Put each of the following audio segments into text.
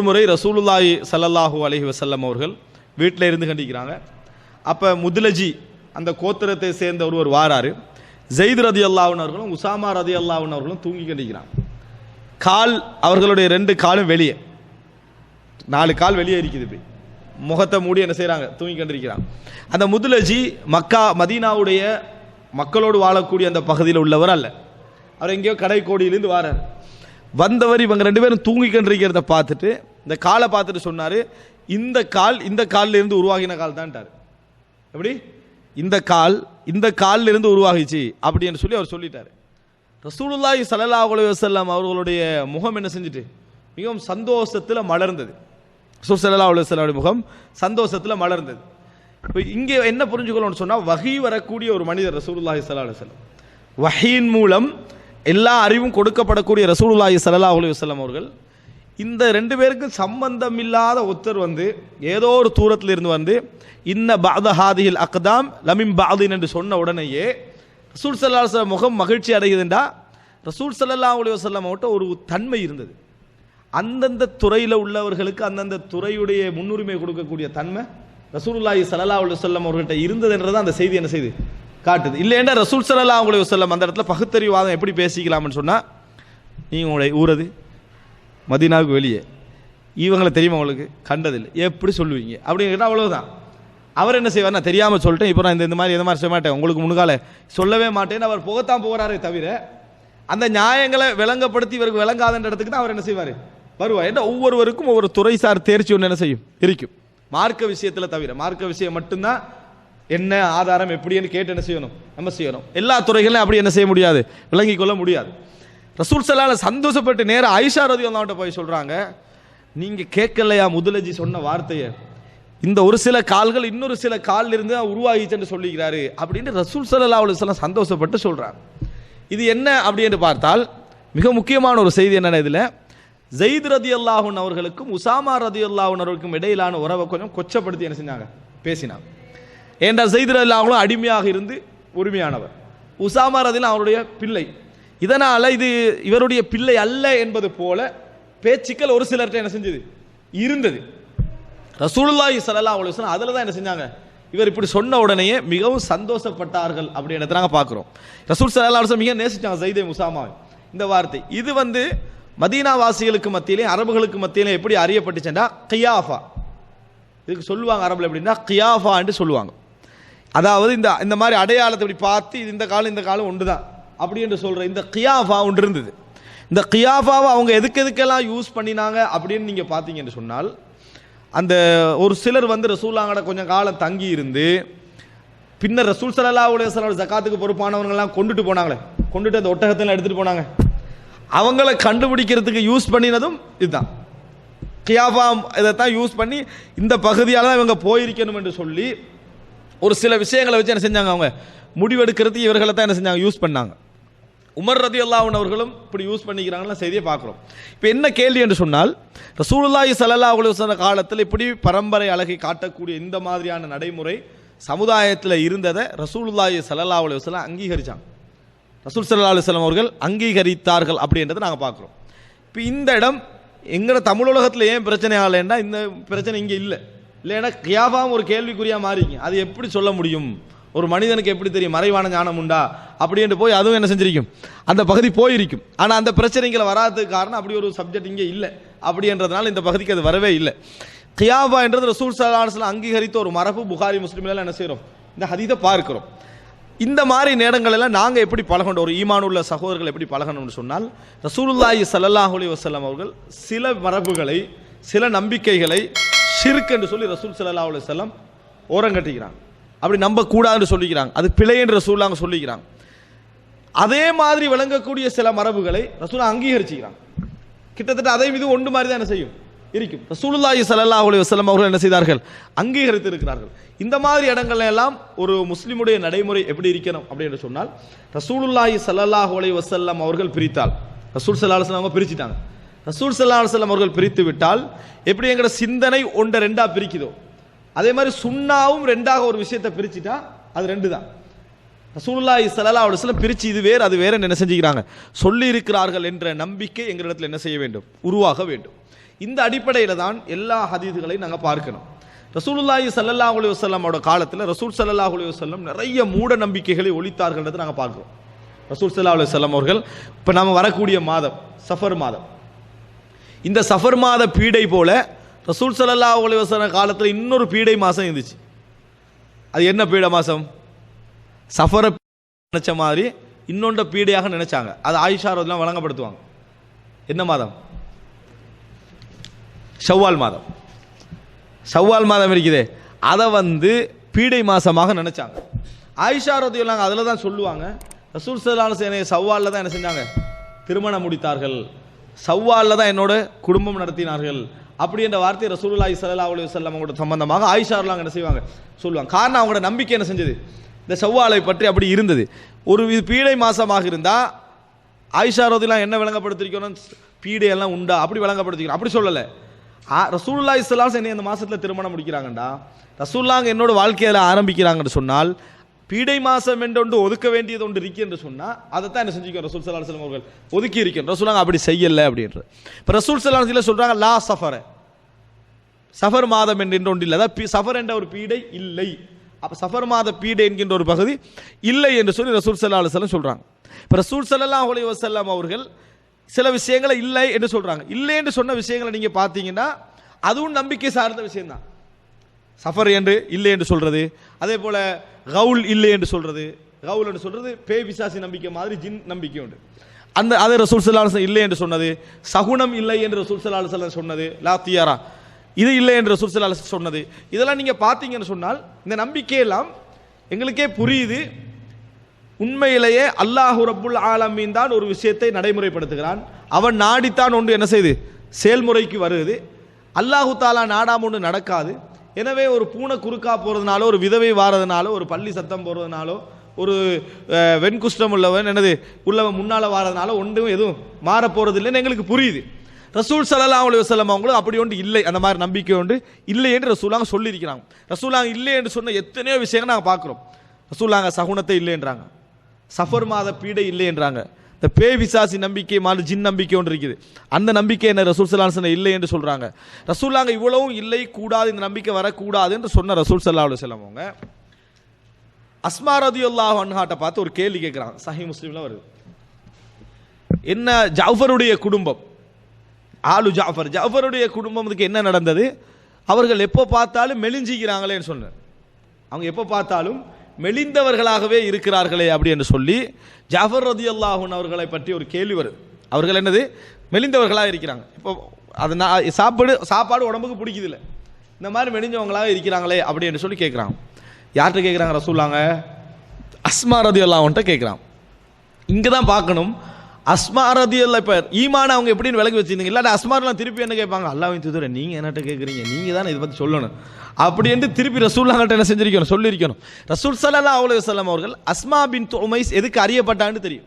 ஒரு முறை ரசூலுல்லாஹி ஸல்லல்லாஹு அலஹி வசல்லம் அவர்கள் வீட்டில் இருந்து கண்டிக்கிறாங்க. அப்போ முதலஜி அந்த கோத்திரத்தை சேர்ந்த ஒருவர் வாராரு. ஜெயித் ரதி அல்லாஹ்வின் அவர்களும் உசாமா ரதி அல்லாஹ்வின் அவர்களும் தூங்கி கண்டிக்கிறாங்க. கால் அவர்களுடைய ரெண்டு காலும் வெளியே. நாலு கால் வெளியே இருக்குது இப்படி. முகத்தை மூடி என்ன செய்கிறாங்க தூங்கி கண்டிருக்கிறாங்க அந்த முதலஜி மக்கா மதீனாவுடைய மக்களோடு வாழக்கூடிய அந்த பகுதியில் உள்ளவர் அல்ல. அவர் எங்கேயோ கடைக்கோடியிலேருந்து வாரார். வந்தவர் இவங்க ரெண்டு பேரும் தூங்கி கண்டிருக்கிறத பார்த்துட்டு இந்த காலை பார்த்துட்டு சொன்னார் இந்த கால் இந்த காலிலிருந்து உருவாகின கால் தான்ட்டார். எப்படி? இந்த கால் இந்த காலிலிருந்து உருவாகிச்சு அப்படின்னு சொல்லி அவர் சொல்லிட்டார். ரசூலுல்லாஹி ஸல்லல்லாஹு அலைஹி வஸல்லம் அவர்களுடைய முகம் என்ன செஞ்சுட்டு? மிகவும் சந்தோஷத்தில் மலர்ந்தது. ரசூல் சல்லா அலைஹி வஸல்லம் முகம் சந்தோஷத்தில் மலர்ந்தது. இப்போ இங்கே என்ன புரிஞ்சுக்கணும்னு சொன்னால் வகை வரக்கூடிய ஒரு மனிதர் ரசூலுல்லாஹி சல்லா அலுவலம் வகையின் மூலம் எல்லா அறிவும் கொடுக்கப்படக்கூடிய ரசூலுல்லாஹி சல்லா அலைஹி வஸல்லம் அவர்கள் இந்த ரெண்டு பேருக்கும் சம்பந்தம் இல்லாத ஒருத்தர் வந்து ஏதோ ஒரு தூரத்தில் இருந்து வந்து இன்ன பாதஹாதியில் அக்தாம் லமிம் பாதின் என்று சொன்ன உடனேயே ரசூல் சல்லா முகம் மகிழ்ச்சி அடையுதுண்டா? ரசூல் சல்லா அலி வசல்லம் அவர்கிட்ட ஒரு தன்மை இருந்தது. அந்தந்த துறையில் உள்ளவர்களுக்கு அந்தந்த துறையுடைய முன்னுரிமை கொடுக்கக்கூடிய தன்மை ரசூலுல்லாஹி சல்லா அலி வல்லம் அவர்கள்ட்ட இருந்ததுன்றது அந்த செய்தி என்ன செய்து காட்டுது. இல்லைன்னா ரசூல் சல்லா அலி வஸல்லம் அந்த இடத்துல பகுத்தறிவாதம் எப்படி பேசிக்கலாம்னு சொன்னால் நீங்கள் உங்களுடைய ஊரது மதீனாவுக்கு வெளியே. இவங்களை தெரியுமா அவங்களுக்கு கண்டதில்லை. எப்படி சொல்லுவீங்க? அப்படின்னு கேட்டால் அவ்வளவுதான். அவர் என்ன செய்வார்னா தெரியாமல் சொல்லிட்டேன் இப்போ நான் இந்த இந்த மாதிரி எந்த மாதிரி செய்ய மாட்டேன். உங்களுக்கு முன்கால சொல்லவே மாட்டேன்னு அவர் புகத்தான் போகிறாரே தவிர அந்த நியாயங்களை விளங்கப்படுத்தி இவருக்கு விளங்காதன்ற இடத்துக்கு தான் அவர் என்ன செய்வார்? வருவார். ஏன்னா ஒவ்வொருவருக்கும் ஒவ்வொரு துறை சார் தேர்ச்சி ஒன்று என்ன செய்யும்? இருக்கும் மார்க்க விஷயத்தில் தவிர மார்க்க விஷயம் மட்டும்தான் என்ன ஆதாரம் எப்படின்னு கேட்டு என்ன செய்யணும்? நம்ம செய்யணும். எல்லா துறைகளையும் அப்படி என்ன செய்ய முடியாது. விளங்கிக் கொள்ள முடியாது. ரசூல் சலால சந்தோஷப்பட்டு நேரா ஐஷா ரதி அல்லாட்ட போய் சொல்றாங்க நீங்க கேட்கலையா முதலஜி சொன்ன வார்த்தையை? இந்த ஒரு சில கால்கள் இன்னொரு சில காலில் இருந்து தான் உருவாகிச்சுன்னு சொல்லிக்கிறாரு அப்படின்னு ரசூல் சல்லா அலுவலாம் சந்தோஷப்பட்டு சொல்கிறார் இது என்ன அப்படின்னு பார்த்தால் மிக முக்கியமான ஒரு செய்தி என்னென்ன இதில் ஜெயித் ரதி அல்லாஹூன் அவர்களுக்கும் உசாமா ரதி அல்லாஹூன் அவர்களுக்கும் இடையிலான உறவை கொஞ்சம் கொச்சப்படுத்தி என்ன செஞ்சாங்க? பேசினாங்க. ஏண்டா ஜெயித் ரதி அல்லாஹும் அடிமையாக இருந்து உரிமையானவர்? உசாமா ரதில் அவருடைய பிள்ளை இதனால் இது இவருடைய பிள்ளை அல்ல என்பது போல பேச்சுக்கள் ஒரு சிலர்கிட்ட என்ன செஞ்சது? இருந்தது. ரசூலுல்லாஹி சல்லா அலுவலம் அதில் தான் என்ன செஞ்சாங்க? இவர் இப்படி சொன்ன உடனேயே மிகவும் சந்தோஷப்பட்டார்கள் அப்படின்றத நாங்கள் பார்க்குறோம். ரசூல் சல்லா அலுவலம் மிக நேசிச்சாங்க ஜைதே முசாமா இந்த வார்த்தை. இது வந்து மதீனாவாசிகளுக்கு மத்தியிலே அரபுகளுக்கு மத்தியிலே எப்படி அறியப்பட்டுச்சுன்னா கியாஃபா. இதுக்கு சொல்லுவாங்க அரபில் எப்படின்னா கியாஃபான்ட்டு சொல்லுவாங்க. அதாவது இந்த இந்த மாதிரி அடையாளத்தை இப்படி பார்த்து இது இந்த காலம் இந்த காலம் ஒன்று தான் அப்படி என்று சொல்கிற இந்த கியாஃபா ஒன்று இருந்தது. இந்த கியாஃபாவை அவங்க எதுக்கு எதுக்கெல்லாம் யூஸ் பண்ணினாங்க அப்படின்னு நீங்கள் பார்த்தீங்கன்னு சொன்னால் அந்த ஒரு சிலர் வந்து ரசூலாங்கட கொஞ்சம் காலம் தங்கி இருந்து பின்னர் ரசூல் சலல்லா உலக ஜக்காத்துக்கு பொறுப்பானவங்கெல்லாம் கொண்டுட்டு போனாங்களே கொண்டுட்டு அந்த ஒட்டகத்தில் எடுத்துகிட்டு போனாங்க. அவங்கள கண்டுபிடிக்கிறதுக்கு யூஸ் பண்ணினதும் இதுதான். கியாஃபா இதைத்தான் யூஸ் பண்ணி இந்த பகுதியால் தான் இவங்க போயிருக்கணும் என்று சொல்லி ஒரு சில விஷயங்களை வச்சு என்ன செஞ்சாங்க அவங்க முடிவெடுக்கிறதுக்கு இவர்களை தான் என்ன செஞ்சாங்க யூஸ் பண்ணாங்க. உமர் ரதி அல்லாஹன் அவர்களும் இப்படி யூஸ் பண்ணிக்கிறாங்களா செய்தியை பார்க்குறோம். இப்போ என்ன கேள்வி என்று சொன்னால் ரசூலுல்லாஹி சல்லா அலுவலன காலத்தில் இப்படி பரம்பரை அழகை காட்டக்கூடிய இந்த மாதிரியான நடைமுறை சமுதாயத்தில் இருந்ததை ரசூலுல்லாஹி சல்லா அலுவலம் அங்கீகரித்தாங்க அங்கீகரிச்சாங்க. ரசூல் சல்லா அலுவலம் அவர்கள் அங்கீகரித்தார்கள் அப்படின்றத நாங்கள் பார்க்குறோம். இப்போ இந்த இடம் எங்களோட தமிழ் உலகத்தில் ஏன் பிரச்சனை ஆகலைன்னா இந்த பிரச்சனை இங்கே இல்லை. இல்லைன்னா கியாபாவும் ஒரு கேள்விக்குறியாக மாறிங்க அது எப்படி சொல்ல முடியும்? ஒரு மனிதனுக்கு எப்படி தெரியும் மறைவான ஞானம் உண்டா? அப்படின்ட்டு போய் அதுவும் என்ன செஞ்சிருக்கும். அந்த பகுதி போயிருக்கும். ஆனால் அந்த பிரச்சனைகளை வராததுக்கு காரணம் அப்படி ஒரு சப்ஜெக்ட் இங்கே இல்லை. அப்படின்றதுனால இந்த பகுதிக்கு அது வரவே இல்லை. கியாபா என்றது ரசூல் சலாஹ்லாம் அங்கீகரித்த ஒரு மரபு. புகாரி முஸ்லீம்லாம் என்ன செய்கிறோம் இந்த ஹதீதை பார்க்கிறோம். இந்த மாதிரி நேரங்களெல்லாம் நாங்கள் எப்படி பழகணும்? ஒரு ஈமானுள்ள உள்ள சகோதரர்கள் எப்படி பழகணும்னு சொன்னால் ரசூலுல்லாஹி சல்லாஹ் அலி வஸல்லம் அவர்கள் சில மரபுகளை சில நம்பிக்கைகளை ஷிர்க் என்று சொல்லி ரசூல் ஸல்லல்லாஹு அலைஹி வஸல்லம் ஓரங்கட்டிக்கிறாங்க அப்படி நம்பக்கூடாதுன்னு சொல்லிக்கிறாங்க. அது பிழை என்ற சூழல் அவங்க சொல்லிக்கிறாங்க. அதே மாதிரி விளங்கக்கூடிய சில மரபுகளை ரசூலா அங்கீகரிச்சுக்கிறாங்க. கிட்டத்தட்ட அதே மீது ஒன்று மாதிரி தான் என்ன செய்யும்? இருக்கும். ரசூலுல்லாஹி சல்லா அலி வஸல்லம் அவர்கள் என்ன செய்தார்கள்? அங்கீகரித்து இருக்கிறார்கள் இந்த மாதிரி இடங்கள்ல எல்லாம் ஒரு முஸ்லிமுடைய நடைமுறை எப்படி இருக்கணும் அப்படின்னு சொன்னால் ரசூலுல்லாஹி சல்லாஹ் அலி வசல்லம் அவர்கள் பிரித்தால் ரசூல் சல்லா அலுவலம் அவங்க பிரிச்சுட்டாங்க. ரசூல் சல்லா அலுவலம் அவர்கள் பிரித்து விட்டால் எப்படி எங்களோட சிந்தனை ஒன்றை ரெண்டா பிரிக்குதோ அதே மாதிரி சுண்ணாவும் ரெண்டாக ஒரு விஷயத்தை பிரிச்சுட்டா அது ரெண்டு தான் ரசூலுல்லாஹி ஸல்லல்லாஹு அலைஹி வஸல்லம் பிரித்து இது வேறு அது வேறு என்ன செஞ்சுக்கிறாங்க? சொல்லி இருக்கிறார்கள் என்ற நம்பிக்கை எங்களிடத்தில் என்ன செய்ய வேண்டும்? உருவாக வேண்டும். இந்த அடிப்படையில் தான் எல்லா ஹதீதுகளையும் நாங்கள் பார்க்கணும். ரசூலுல்லாஹி ஸல்லல்லாஹு அலி வஸல்லமோட காலத்தில் ரசூல் ஸல்லல்லாஹு அலி வஸல்லம் நிறைய மூட நம்பிக்கைகளை ஒழித்தார்கள்ன்றதை நாங்கள் பார்க்குறோம். ரசூல் சல்லா அலி வல்லம் அவர்கள் இப்போ நம்ம வரக்கூடிய மாதம் சஃபர் மாதம். இந்த சஃபர் மாத பீடை போல ரசூல் ஸல்லல்லாஹு அலைஹி காலத்தில் இன்னொரு பீடை மாதம் இருந்துச்சு. அது என்ன பீடை மாதம் சஃபரை நினச்ச மாதிரி இன்னொன்ற பீடையாக நினைச்சாங்க. அது ஆயிஷா வழங்கப்படுத்துவாங்க. என்ன மாதம்? ஷவ்வால் மாதம். ஷவ்வால் மாதம் இருக்குதே. அதை வந்து பீடை மாசமாக நினச்சாங்க. ஆயிஷா ரதியெல்லாம் அதில் தான் சொல்லுவாங்க. ரசூல் சலான சேனையை சவ்வாலில் தான் என்ன செஞ்சாங்க? திருமணம் முடித்தார்கள். சவ்வாலில் தான் என்னோட குடும்பம் நடத்தினார்கள். அப்படி என்ற வார்த்தை ரசூலுல்லாஹி சல்லா அலி வல்லம் அவங்களோட சம்பந்தமாக ஆயிஷார்லாம் என்ன செய்வாங்க? சொல்லுவாங்க. காரணம் அவங்களோட நம்பிக்கை என்ன செஞ்சது? இந்த செவ்வாலை பற்றி அப்படி இருந்தது. ஒரு இது பீடை மாதமாக இருந்தால் ஆயிஷா என்ன விளங்கப்படுத்திருக்கணும் பீடையெல்லாம் உண்டா? அப்படி விளங்கப்படுத்திக்கணும் அப்படி சொல்லலை. ரசூல்லா இஸ்லாம் என்னை இந்த மாதத்தில் திருமணம் முடிக்கிறாங்கண்டா? ரசூல்லாங்க என்னோட வாழ்க்கையில் ஆரம்பிக்கிறாங்கன்னு சொன்னால் பீடை மாதம் என்று ஒன்று ஒதுக்க வேண்டியது ஒன்று இருக்கு என்று சொன்னால் அதை தான் என்ன செஞ்சுக்கோ ரசூல் சல்லா அவர்கள்? ஒதுக்கி இருக்கணும் ரசூலாங்க அப்படி செய்யலை அப்படின்ற இப்போ ரசூல் சல்லா சொல்கிறாங்க லா சஃபரை. சஃபர் மாதம் என்கின்ற ஒன்று இல்லை அதாவது சஃபர் என்ற ஒரு பீடை இல்லை. அப்போ சஃபர் மாத பீடை என்கின்ற ஒரு பகுதி இல்லை என்று சொல்லி ரசூல் சல்லா அலுவலம் சொல்கிறாங்க இப்போ ரசூல் சல்லா அலி வசல்லாம் அவர்கள் சில விஷயங்களை இல்லை என்று சொல்கிறாங்க இல்லை என்று சொன்ன விஷயங்களை நீங்கள் பார்த்தீங்கன்னா அதுவும் நம்பிக்கை சார்ந்த விஷயம்தான். சஃபர் என்று இல்லை என்று சொல்கிறது அதே போல் கவுல் இல்லை என்று சொல்கிறது கவுல் என்று சொல்கிறது பே பிசாசி நம்பிக்கை மாதிரி ஜின் நம்பிக்கை உண்டு. அந்த அதே ரசூல் சல்லா அலுவலம் இல்லை என்று சொன்னது. சகுனம் இல்லை என்று ரசூல் சல்லா அலுவலம் சொன்னது. லா தியாரா. இது இல்லை என்று ரசூல் சல்லா சொன்னது. இதெல்லாம் நீங்கள் பார்த்தீங்கன்னு சொன்னால் இந்த நம்பிக்கையெல்லாம் எங்களுக்கே புரியுது. உண்மையிலேயே அல்லாஹு ரபுல் ஆலமீன் தான் ஒரு விஷயத்தை நடைமுறைப்படுத்துகிறான். அவன் நாடித்தான் ஒன்று என்ன செய்து? செயல்முறைக்கு வருது. அல்லாஹு தாலா நாடாம ஒன்று நடக்காது. எனவே ஒரு பூனை குறுக்கா போகிறதுனாலோ ஒரு விதவை வாரதுனாலோ ஒரு பள்ளி சத்தம் போகிறதுனாலோ ஒரு வெண்குஷ்டம் உள்ளவன் என்னது உள்ளவன் முன்னால் வாரதுனால ஒன்றும் எதுவும் மாற போகிறது இல்லைன்னு எங்களுக்கு புரியுது. ரசூல் சல்லல்லாஹு அலி வசலம் அவங்களும் அப்படி ஒன்று இல்லை. அந்த மாதிரி நம்பிக்கை ஒன்று இல்லை என்று ரசூலாங்க சொல்லியிருக்கிறாங்க. ரசூலாங்க இல்லை என்று சொன்ன எத்தனையோ விஷயங்கள் நாங்கள் பார்க்குறோம். ரசூலாங்க சகுனத்தை இல்லைன்றாங்க சஃபர் மாத பீடை இல்லைன்றாங்க இந்த பேய் விசாசி நம்பிக்கை மாதிரி ஜின் நம்பிக்கை ஒன்று இருக்குது. அந்த நம்பிக்கை என்ன? ரசூல் சல்லாஹ் இல்லை என்று சொல்கிறாங்க ரசூல்லாங்க இவ்வளவும் இல்லை கூடாது இந்த நம்பிக்கை வரக்கூடாது என்று சொன்ன ரசூல் சல்லா அலு அவங்க. அஸ்மா ரதியுல்லாஹ் அன்ஹாட்டை பார்த்து ஒரு கேள்வி கேட்குறாங்க. சஹி முஸ்லீம்லாம் வருது. என்ன ஜாஃபருடைய குடும்பம்? ஆலு ஜாஃபர். ஜாஃபருடைய குடும்பத்துக்கு என்ன நடந்தது? அவர்கள் எப்போ பார்த்தாலும் மெலிஞ்சிக்கிறாங்களேன்னு சொன்னார். அவங்க எப்போ பார்த்தாலும் மெலிந்தவர்களாகவே இருக்கிறார்களே அப்படி என்று சொல்லி ஜாஃபர் ரதி அல்லாஹூன் அவர்களை பற்றி ஒரு கேள்வி வருது. அவர்கள் என்னது? மெலிந்தவர்களாக இருக்கிறாங்க. இப்போ அது நான் சாப்பாடு சாப்பாடு உடம்புக்கு பிடிக்குதில்ல. இந்த மாதிரி மெலிஞ்சவங்களாக இருக்கிறாங்களே அப்படி என்று சொல்லி கேட்குறாங்க. யார்கிட்ட கேட்குறாங்க ரசூலாங்க அஸ்மா ரதி அல்லாஹன்ட்ட கேட்குறான் இங்கே தான் பார்க்கணும். அஸ்மா ரதியல்ல இப்போ ஈமான அவங்க எப்படின்னு விலகி வச்சிருந்தீங்க. இல்லாட்டி அஸ்மாரெலாம் திருப்பி என்ன கேட்பாங்க? அல்லாவின் தூதர நீங்கள் என்னட்ட கேட்குறீங்க நீங்கள் தானே இதை பற்றி சொல்லணும். அப்படின்ட்டு திருப்பி ரசூல்லாங்கிட்ட என்ன செஞ்சிருக்கணும்? சொல்லியிருக்கணும். ரசூல் சல்லா அவ்வளோ வஸல்லம் அவர்கள் அஸ்மா பின் தோமைஸ் எதுக்கு அறியப்பட்டான்னு தெரியும்.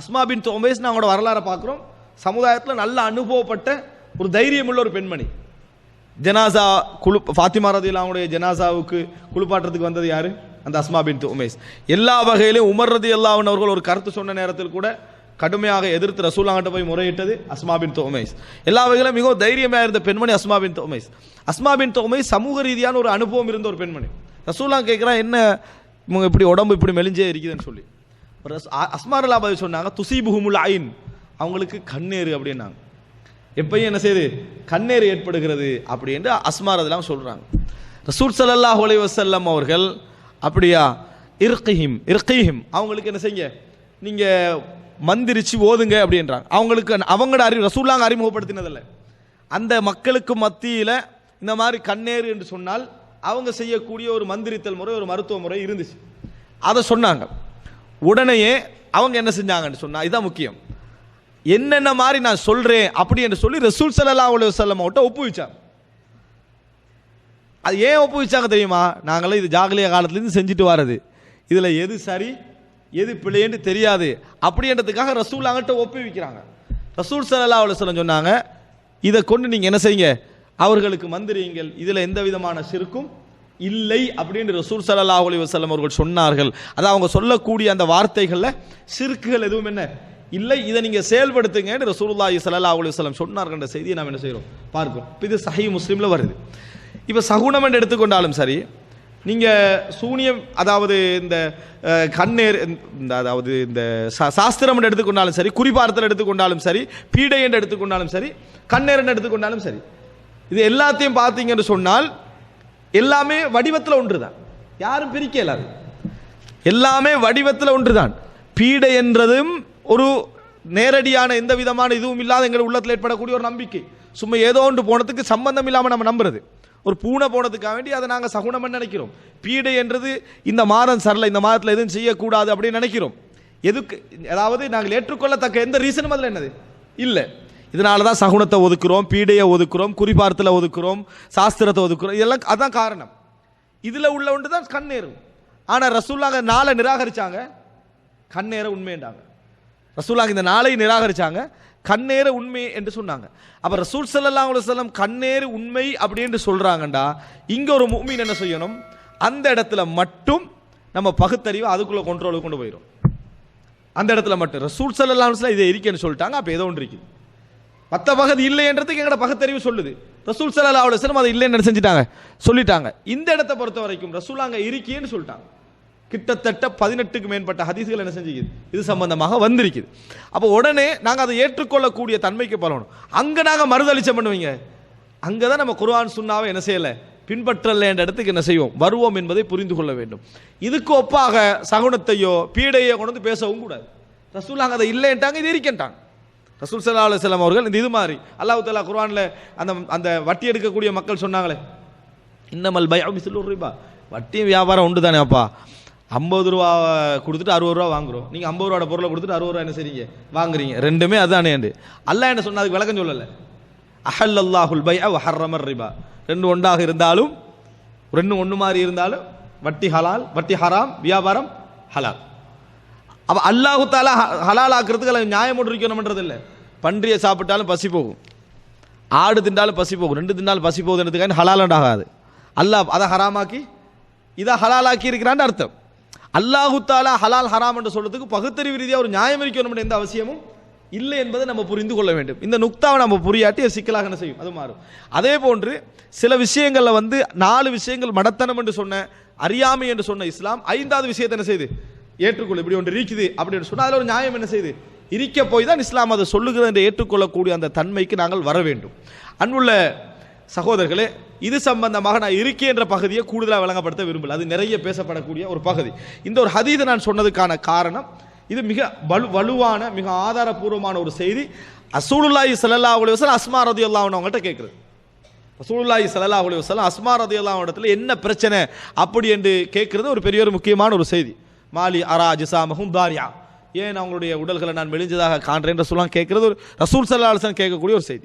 அஸ்மா பின் நான் அவங்களோட வரலாறை பார்க்குறோம். சமுதாயத்தில் நல்ல அனுபவப்பட்ட ஒரு தைரியமுள்ள ஒரு பெண்மணி. ஜனாசா குழு ஃபாத்திமா ரதியில் அவங்களுடைய ஜனாசாவுக்கு குளிப்பாட்டுறதுக்கு வந்தது யார்? அந்த அஸ்மா பின் உமேஸ். எல்லா வகையிலும் உமர் ரதி அல்லாவின் அவர்கள் ஒரு கருத்து சொன்ன நேரத்தில் கூட கடுமையாக எதிர்த்து ரசூலாங்கிட்ட போய் முறையிட்டது அஸ்மாபின் தோமைஸ். எல்லா வகையிலும் மிகவும் தைரியமாக இருந்த பெண்மணி அஸ்மாபின் தோமைஸ். அஸ்மாபின் தோமை சமூக ரீதியான ஒரு அனுபவம் இருந்த ஒரு பெண்மணி. ரசூலா கேட்குறான் என்ன? இவங்க இப்படி உடம்பு இப்படி மெலிஞ்சே இருக்குதுன்னு சொல்லி. ரஸ்- அஸ்மார் அஸ்மா சொன்னாங்க துசீபுஹுமுல் ஐன். அவங்களுக்கு கண்ணேறு அப்படின்னாங்க. எப்பயும் என்ன செய்யுது? கண்ணேறு ஏற்படுகிறது அப்படி என்று அஸ்மார் அதெல்லாம் சொல்கிறாங்க ரசூல் ஸல்லல்லாஹு அலைஹி வசல்லம் அவர்கள் அப்படியா? இர்கிஹிம் இர்கிஹிம். அவங்களுக்கு என்ன செய்யுங்க? நீங்கள் மந்திரிச்சு ஓதுங்க அப்படின்றாங்க. அவங்களுக்கு அவங்களோட அறிவு ரசூல்லாங்க அறிமுகப்படுத்தினதில்லை. அந்த மக்களுக்கு மத்தியில் இந்த மாதிரி கண்ணேறு என்று சொன்னால் அவங்க செய்யக்கூடிய ஒரு மந்திரித்தல் முறை ஒரு மருத்துவ முறை இருந்துச்சு. அதை சொன்னாங்க. உடனேயே அவங்க என்ன செஞ்சாங்கன்னு சொன்னால் இதுதான் முக்கியம். என்னென்ன மாதிரி நான் சொல்கிறேன் அப்படி என்று சொல்லி ரசூல் சல்லா அலைஹி வஸல்லம் கிட்ட ஒப்புவிச்சாங்க. அது ஏன் ஒப்புவிச்சாங்க தெரியுமா? நாங்களாம் இது ஜாகலிய காலத்துலேருந்து செஞ்சுட்டு வர்றது. இதில் எது சரி? எது பிள்ளைன்னு தெரியாது. அப்படின்றதுக்காக ரசூல் அங்கிட்ட ஒப்புவிக்கிறாங்க ரசூல் ஸல்லல்லாஹு அலைஹி சொன்னாங்க இதை கொண்டு நீங்கள் என்ன செய்யுங்க? அவர்களுக்கு மந்திரியுங்கள். இதில் எந்த விதமான சிறுக்கும் இல்லை அப்படின்னு ரசூல் ஸல்லல்லாஹு அலி வசலம் அவர்கள் சொன்னார்கள். அதான் அவங்க சொல்லக்கூடிய அந்த வார்த்தைகளில் சிறுக்குகள் எதுவும் என்ன? இல்லை இதை நீங்கள் செயல்படுத்துங்கன்னு ரசூலுல்லாஹி ஸல்லல்லாஹு அலி வசலம் சொன்னார்ன்ற செய்தியை நாம் என்ன செய்கிறோம்? பார்க்கிறோம் இப்போ இது சஹி முஸ்லீமில் வருது. இப்போ சகுனம் என்று எடுத்துக்கொண்டாலும் சரி நீங்கள் சூனியம் அதாவது இந்த கண்ணேர் இந்த அதாவது இந்த சா- சாஸ்திரம் என்று எடுத்துக்கொண்டாலும் சரி குறிபார்த்தல் எடுத்துக்கொண்டாலும் சரி பீடை என்று எடுத்துக்கொண்டாலும் சரி கண்ணேர் என்று எடுத்துக்கொண்டாலும் சரி இது எல்லாத்தையும் பார்த்தீங்கன்னு சொன்னால் எல்லாமே வடிவத்தில் ஒன்று தான் யாரும் பிரிக்க இயலாது எல்லாமே வடிவத்தில் ஒன்று தான் பீடை என்றதும் ஒரு நேரடியான எந்த விதமான இதுவும் இல்லாத எங்கள் உள்ளத்தில் ஏற்படக்கூடிய ஒரு நம்பிக்கை. சும்மா ஏதோ ஒன்று போனதுக்கு சம்பந்தம் இல்லாமல் நம்ம நம்புறது. ஒரு பூனை போனதுக்காக வேண்டி அதை நாங்கள் சகுணம்னு நினைக்கிறோம். பீடை என்றது இந்த மாதம் சரல இந்த மாதத்தில் எதுவும் செய்யக்கூடாது அப்படின்னு நினைக்கிறோம். எதுக்கு அதாவது நாங்கள் ஏற்றுக்கொள்ளத்தக்க எந்த ரீசனும் அதில் என்னது? இல்லை. இதனால தான் சகுனத்தை ஒதுக்குறோம் பீடையை ஒதுக்குறோம் குறிபார்த்தில் ஒதுக்குறோம் சாஸ்திரத்தை ஒதுக்குறோம். இதெல்லாம் அதான் காரணம். இதில் உள்ள ஒன்று தான் கண்ணேறும் ஆனால் ரசூல்லாங்க நாளை நிராகரிச்சாங்க. கண்ணேற உண்மைண்டாங்க ரசூல்லாங்க இந்த நாளை நிராகரிச்சாங்க. கண்ணேற உண்மை என்று சொன்னாங்க. அப்ப ரசூல் ஸல்லல்லாஹு அலுவலம் கண்ணேற கண்ணேறு உண்மை அப்படின்னு சொல்றாங்கடா இங்க ஒரு முஃமின் என்ன செய்யணும்? அந்த இடத்துல மட்டும் நம்ம பகுத்தறிவு அதுக்குள்ள கொண்ட்ரோலுக்கு கொண்டு போயிடும் அந்த இடத்துல மட்டும். ரசூல் ஸல்லல்லாஹு அலைஹி இதை இருக்கேன்னு சொல்லிட்டாங்க அப்ப ஏதோ ஒன்று இருக்குது. மற்ற பகுதி இல்லைன்றதுக்கு எங்கட பகுத்தறிவு சொல்லுது. ரசூல் ஸல்லல்லாஹு அலுவலம் அதை இல்லைன்னு செஞ்சுட்டாங்க சொல்லிட்டாங்க. இந்த இடத்தை பொறுத்த வரைக்கும் ரசூல் அங்க இருக்கேன்னு சொல்லிட்டாங்க. கிட்டத்தட்ட பதினெட்டுக்கு மேற்பட்ட ஹதீஸ்கள் என்ன செஞ்சுக்குது? இது சம்பந்தமாக வந்திருக்குது. அப்போ உடனே நாங்கள் அதை ஏற்றுக்கொள்ளக்கூடிய தன்மைக்கு பரவணும் அங்கே நாங்கள் மறுதளிச்சம் பண்ணுவீங்க. அங்கே தான் நம்ம குர்ஆன் சுண்ணாவை என்ன செய்யலை? பின்பற்றல என்ற இடத்துக்கு என்ன செய்வோம்? வருவோம் என்பதை புரிந்து கொள்ள வேண்டும். இதுக்கு ஒப்பாக சகுனத்தையோ பீடையோ கொண்டு வந்து பேசவும் கூடாது. ரசூல் அங்கே அதை இல்லைன்ட்டாங்க இது இருக்கேன்ட்டாங்க ரசூல் சல்லா அலுவலம் அவர்கள் இந்த இது மாதிரி. அல்லாஹ் தாலா குர்ஆன்ல அந்த அந்த வட்டி எடுக்கக்கூடிய மக்கள் சொன்னாங்களே இன்னமல் பயம் மிஸ்லு ரூபா. வட்டி வியாபாரம் உண்டு தானே அப்பா. ஐம்பது ரூபா கொடுத்துட்டு அறுபது ரூபா வாங்குறோம். நீங்கள் ஐம்பது ரூபாட பொருளை கொடுத்துட்டு அறுபது ரூபா என்ன செய்றீங்க? வாங்குறீங்க. ரெண்டுமே அதானே அல்லாஹ் என்ன சொன்னால் அதுக்கு விளக்கம் சொல்லலை. அஹல் அல்லாஹுல் பை ஹர்ரமர் ரிபா. ரெண்டு ஒன்றாக இருந்தாலும் ரெண்டு ஒன்று மாதிரி இருந்தாலும் வட்டி ஹலால் வட்டி ஹராம் வியாபாரம் ஹலால். அப்போ அல்லாஹு தாலா ஹ- ஹலால் ஆக்குறதுக்கு அதில் நியாயம் ஒன்று இருக்கணும்ன்றது இல்லை பன்றியை சாப்பிட்டாலும் பசி போகும். ஆடு திண்டாலும் பசி போகும். ரெண்டு திண்டாலும் பசி போகுதுன்றதுக்காக ஹலால் ஆகாது. அல்லாஹ் அதை ஹராமாக்கி இதை ஹலாலாக்கி இருக்கிறான்னு அர்த்தம். அல்லாஹு தாலா ஹலால் ஹராம் என்று சொல்றதுக்கு பகுத்தறிவு ரீதியாக ஒரு நியாயம் இருக்கணும் எந்த அவசியமும் இல்லை என்பதை நம்ம புரிந்து கொள்ள வேண்டும். இந்த நுக்தாவை நம்ம புரியாட்டி சிக்கலாக என்ன செய்யும்? அது மாறும். அதே போன்று சில விஷயங்களில் வந்து நாலு விஷயங்கள் மடத்தனம் என்று சொன்ன அறியாமை என்று சொன்ன இஸ்லாம் ஐந்தாவது விஷயத்தை என்ன செய்யுது ஏற்றுக்கொள்ள இப்படி ஒன்று இருக்குது அப்படின்னு சொன்னால் அதில் ஒரு நியாயம் என்ன செய்யுது இருக்க போய் தான் இஸ்லாம் அதை சொல்லுகிறது என்று ஏற்றுக்கொள்ளக்கூடிய அந்த தன்மைக்கு நாங்கள் வர வேண்டும். அன்புள்ள சகோதரர்களே இது சம்பந்தமாக நான் இருக்கேன் என்ற பகுதியை கூடுதலாக வழங்கப்படுத்த விரும்பல. அது நிறைய பேசப்படக்கூடிய ஒரு பகுதி. இந்த ஒரு ஹதீதை நான் சொன்னதுக்கான காரணம் இது மிக வலு வலுவான மிக ஆதாரபூர்வமான ஒரு செய்தி. அசூலுல்லாஹி சல்லா அலைஹி வஸல்லம் அஸ்மா ரதியல்லாஹு அவங்கள்ட்ட கேட்குறது. அசூலுல்லாஹி சல்லா அலைஹி வஸல்லம் அஸ்மா ரதியல்லாஹு இடத்துல என்ன பிரச்சனை அப்படி என்று கேட்குறது ஒரு பெரிய ஒரு முக்கியமான ஒரு செய்தி. மாலி அரா ஜிசாமஹும் தாரியா. ஏன் அவங்களுடைய உடல்களை நான் மெலிஞ்சதாக காண்றேன் ரசூலாம் கேட்குறது. ஒரு ரசூல் சல்லா அலைஹி கேட்கக்கூடிய ஒரு செய்தி.